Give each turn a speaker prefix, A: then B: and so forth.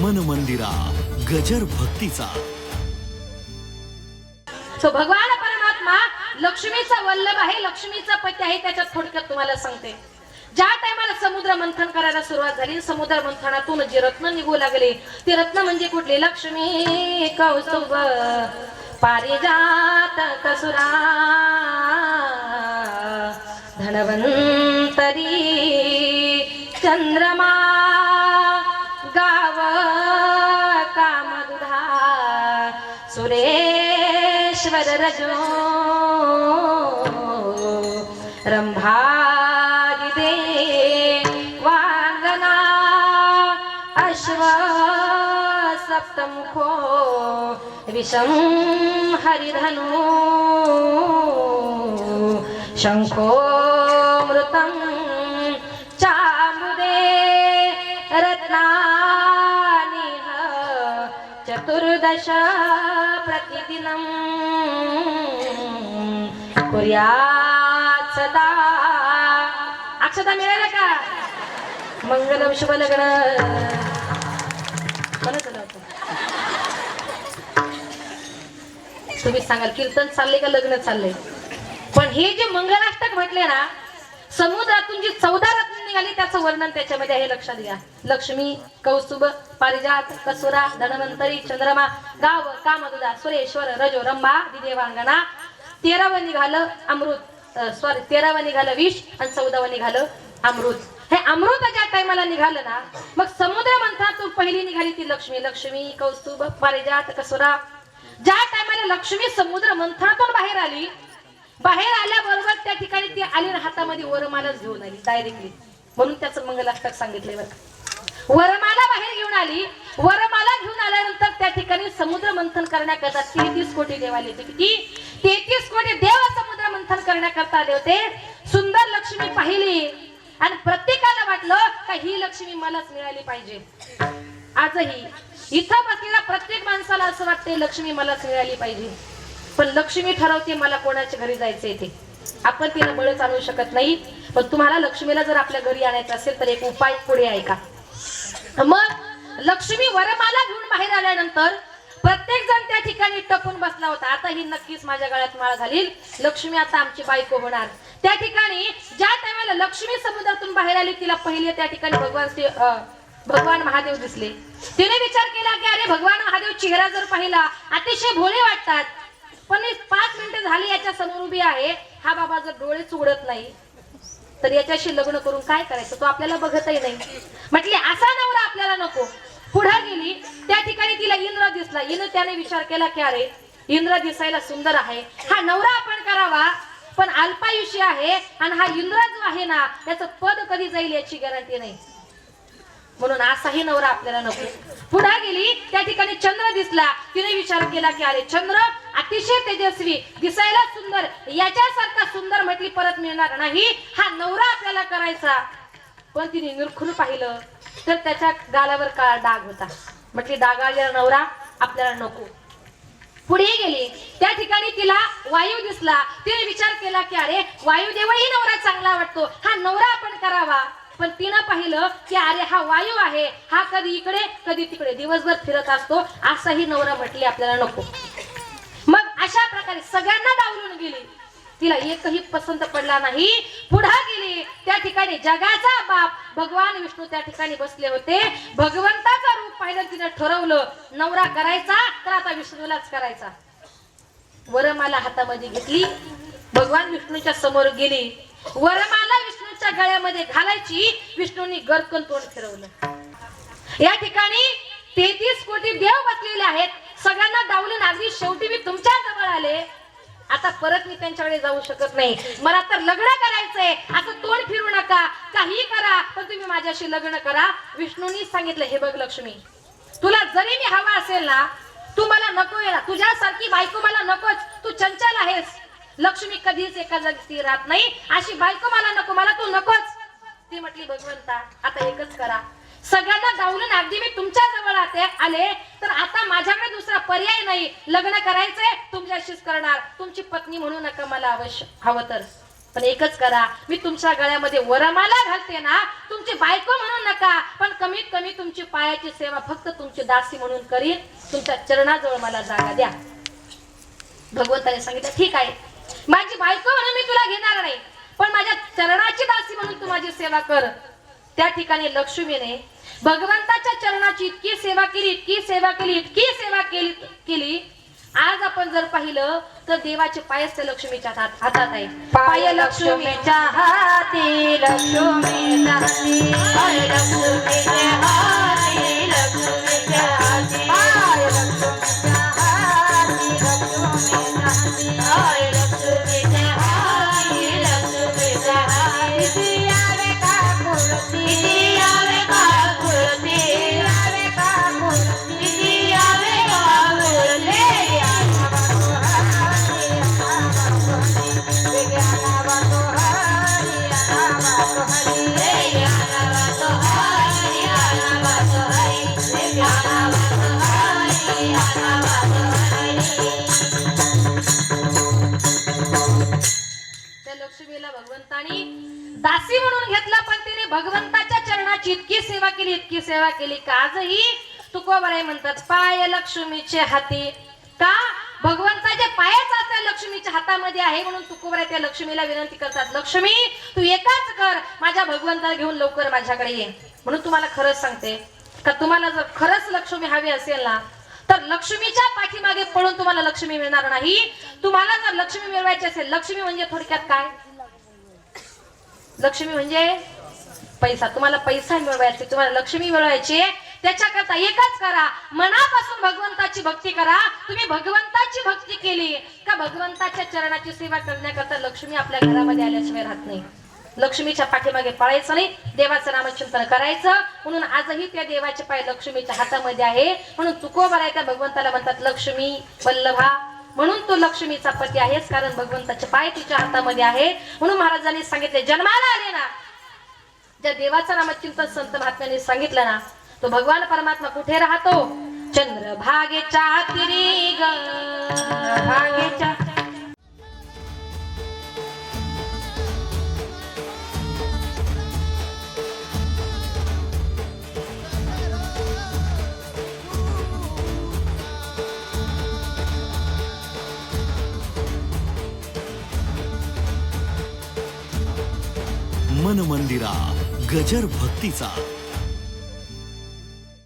A: मन मंदिरा गजर भक्तीचा.
B: सो भगवान परमात्मा लक्ष्मीचा वल्लभ आहे लक्ष्मीचा पती आहे त्याच्यात थोडक्यात तुम्हाला सांगते. ज्या टायमाला समुद्र मंथन करायला सुरुवात झाली समुद्र मंथनातून जे रत्न निघू लागले ते रत्न म्हणजे कुठले? लक्ष्मी कौसुब पारिजात कसुरा धनवंतरी चंद्रमा. सुरेश्वर रजो। रंभादिदे वांगना अश्व सप्तमुखो विषम हरिधनु शंखो मृतं चामुदे रत्नानिह चतुर्दश प्रतिदिनं कुर्यात् सदा. अक्षता मिळाल्या का? मंगलम शुभ लग्न तुम्ही सांगाल कीर्तन चालले का लग्न चाललंय? पण हे जे मंगलाष्टक म्हटले ना समुद्रातून जी चौदा रत्न निघाली त्याचं वर्णन त्याच्यामध्ये आहे लक्षात घ्या. लक्ष्मी कौस्तुभ पारिजात कसुरा धनवंतरी चंद्रमा गाव कामदुदा सुरेश्वर रजो रंभा दिदेवांगणा तेरावं निघालं अमृत. सॉरी तेरावं निघालं विष आणि चौदावं निघालं अमृत. हे अमृत ज्या टायमाला निघालं ना मग समुद्र मंथनातून पहिली निघाली ती लक्ष्मी. लक्ष्मी कौस्तुभ पारिजात कसुरा. ज्या टायमाला लक्ष्मी समुद्र मंथनातून बाहेर आली बाहेर आल्याबरोबर त्या ठिकाणी ती आली हातामध्ये वरमालाच घेऊन आली डायरेक्टली म्हणून त्याचं मंगलाष्टक सांगितले बरं वरमाला बाहेर घेऊन आली. वरमाला घेऊन आल्यानंतर त्या ठिकाणी समुद्र मंथन करण्याकरता तेहतीस कोटी देव आले होते किती? तेहतीस कोटी देव समुद्र मंथन करण्याकरता आले होते. सुंदर लक्ष्मी पाहिली. आणि प्रत्येकाला वाटलं का ही लक्ष्मी मलाच मिळाली पाहिजे. आजही इथं बसलेल्या प्रत्येक माणसाला असं वाटते लक्ष्मी मलाच मिळाली पाहिजे. पण लक्ष्मी ठरवते मला कोणाच्या घरी जायचंय ते. आपण तिला बळच आणू शकत नाही. पण तुम्हाला लक्ष्मीला जर आपल्या घरी आणायचं असेल तर एक उपाय पुढे ऐका मग लक्ष्मी वरमाला घेऊन बाहेर आल्यानंतर प्रत्येक जण त्या ठिकाणी टपून बसला होता. आता ही नक्कीच माझ्या गळ्यात माळ घालील. लक्ष्मी आता आमची बायको होणार. त्या ठिकाणी ज्या टायमाला लक्ष्मी समुद्रातून बाहेर आली तिला पहिले त्या ठिकाणी भगवान श्री भगवान महादेव दिसले. तिने विचार केला की अरे भगवान महादेव चेहरा जर पाहिला अतिशय भोळे वाटतात. पण पाच मिनिटं झाली याच्या समोर उभी आहे. हा बाबा जर डोळेच उघडत नाही तर याच्याशी लग्न करून काय करायचं? तो आपल्याला बघतही नाही. म्हटले असा नवरा आपल्याला नको. पुढे गेली त्या ठिकाणी तिला इंद्र दिसला. इंद्र त्याने विचार केला की अरे इंद्र दिसायला सुंदर आहे. हा नवरा आपण करावा पण अल्पायुष्य आहे आणि हा इंद्र जो आहे ना त्याचं पद कधी जाईल याची गॅरंटी नाही. म्हणून असाही नवरा आपल्याला नको. पुढे गेली त्या ठिकाणी चंद्र दिसला. तिने विचार केला की अरे चंद्र अतिशय तेजस्वी दिसायला सुंदर याच्यासारखा सुंदर म्हटली परत मिळणार नाही. हा नवरा आपल्याला करायचा. पण तिने निरखून पाहिलं तर त्याच्या गालावर काळा डाग होता. म्हटली डागाळलेला नवरा आपल्याला नको. पुढे गेली. त्या ठिकाणी तिला वायू दिसला. तिने विचार केला की अरे वायुदेवही नवरा चांगला वाटतो. हा नवरा आपण करावा. पण तिनं पाहिलं की अरे हा वायू आहे हा कधी इकडे कधी तिकडे. दिवसभर फिरत असतो असाही नवरा म्हटले आपल्याला नको. मग अशा प्रकारे सगळ्यांना डावलून गेली. तिला एकही पसंत पडला नाही. पुढे गेली. त्या ठिकाणी जगाचा बाप भगवान विष्णू त्या ठिकाणी बसले होते. भगवंताचा रूप पाहिलं तिने ठरवलं नवरा करायचा तर आता विष्णूलाच करायचा. वरमाला हातामध्ये घेतली. भगवान विष्णूच्या समोर गेली. वरमाला विष्णू विष्णूच्या गळ्यामध्ये घालायची विष्णूंनी गरकन तोंड फिरवलं. या ठिकाणी तेहतीस कोटी देव बसलेले आहेत. सगळ्यांना डावलून अगदी शेवटी मी तुमच्या जवळ आले. आता परत मी त्यांच्याकडे जाऊ शकत नाही. मला तर लग्न करायचंय. असं तोंड फिरू नका. काही करा पण तुम्ही माझ्याशी लग्न करा. विष्णूंनी सांगितलं हे बघ लक्ष्मी तुला जरी मी हवा असेल ना तू मला नको ना. तुझ्यासारखी बायको मला नकोच. तू चंचल आहेस. लक्ष्मी कधीच एका जागी राहत नाही. अशी बायको मला नको मला तू नकोच. ती म्हटली भगवंता आता एकच करा. सगळ्यांना डावलून अगदी मी तुमच्या जवळ आते आले तर आता माझ्याकडे दुसरा पर्याय नाही. लग्न करायचंय तुमच्याशीच करणार. तुमची पत्नी म्हणू नका मला अवश्य हवं तर. पण एकच करा. मी तुमच्या गळ्यामध्ये वरमाला घालते ना तुमची बायको म्हणून नका. पण कमीत कमी तुमची पायाची सेवा फक्त तुमची दासी म्हणून करीन. तुमच्या चरणाजवळ मला जागा द्या. भगवंताने सांगितलं ठीक आहे. माझी बायको म्हणून मी तुला घेणार नाही. पण माझ्या चरणाची दासी म्हणून तू माझी सेवा कर. त्या ठिकाणी लक्ष्मीने भगवंताच्या चरणाची इतकी सेवा केली इतकी सेवा केली इतकी सेवा केली केली. आज आपण जर पाहिलं तर देवाचे पायच त्या लक्ष्मीच्या हातात हातात आहे. पाय लक्ष्मीच्या हाती लक्ष्मीच्या आणि दासी म्हणून घेतला पण तिने भगवंताच्या चरणाची इतकी सेवा केली इतकी सेवा केली का आजही? तुकोबाई म्हणतात पाय लक्ष्मीचे हाती. का? भगवंताच्या पायच आज त्या लक्ष्मीच्या हातामध्ये आहे म्हणून तुकोबराय त्या लक्ष्मीला विनंती करतात लक्ष्मी तू एकाच कर माझ्या भगवंताला घेऊन लवकर माझ्याकडे ये. म्हणून तुम्हाला खरंच सांगते का तुम्हाला जर खरंच लक्ष्मी हवी असेल ना तर लक्ष्मीच्या पाठीमागे पळून तुम्हाला लक्ष्मी मिळणार नाही. तुम्हाला जर लक्ष्मी मिळवायची असेल लक्ष्मी म्हणजे थोडक्यात काय? लक्ष्मी म्हणजे पैसा. तुम्हाला पैसा मिळवायचा तुम्हाला लक्ष्मी मिळवायची त्याच्याकरता एकच करा. मनापासून भगवंताची भक्ती करा. तुम्ही भगवंताची भक्ती केली का भगवंताच्या चरणाची सेवा करण्याकरता लक्ष्मी आपल्या घरामध्ये आल्याशिवाय राहत नाही. लक्ष्मीच्या पाठीमागे पळायचं नाही. देवाचं नामचिंतन करायचं. म्हणून आजही त्या देवाचे पाय लक्ष्मीच्या हातामध्ये आहे. म्हणून चुकोबर आहे त्या भगवंताला म्हणतात लक्ष्मी वल्लभा म्हणून तो लक्ष्मीचा पती आहेच कारण भगवंताचे पाय तिच्या हातामध्ये आहे. म्हणून महाराजांनी सांगितले जन्माला आले ना. ज्या देवाचा नामचिंतन संत महात्म्यांनी सांगितलं ना तो भगवान परमात्मा कुठे राहतो? चंद्र भागेच्या तिरी भागेच्या
A: मंदिरा गजर भक्तीचा.